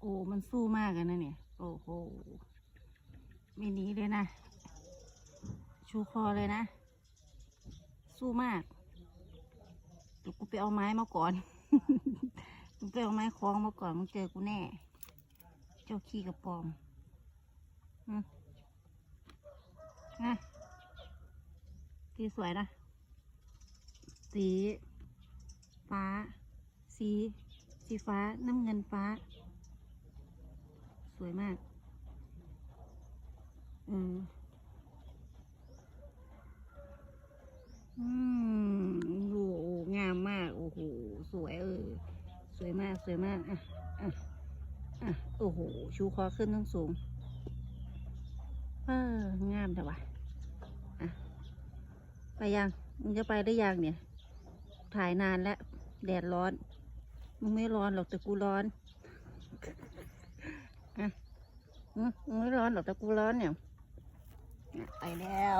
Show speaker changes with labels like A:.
A: โอ้มันสู้มากกันนะเนี่ย โอ้โหไม่หนีเลยนะ ชูคอเลยนะ สู้มากเดี๋ยวกูไปเอาไม้มาก่อนกูไปเอาไม้คล้องมาก่อนมึงเจอกูแน่ เจ้าขี้กระปอมอืมนะสีสวยนะ สีฟ้า สี สีฟ้า น้ำเงินฟ้า สวยมาก อืม อืมโอ้โหงามมาก โอ้โห สวยเออ สวยมาก สวยมาก อะ อะ อะ โอ้โห ชูคอขึ้นทั้งสูง เออ งามแต่ว่าอะ ไปยัง มึงจะไปได้ยังเนี่ย ถ่ายนานแล้ว แดดร้อน มึงไม่ร้อนหรอกแต่กูร้อน อะอืมมึง ไม่ร้อนหรอกแต่กูร้อนเนี่ย ไปแล้ว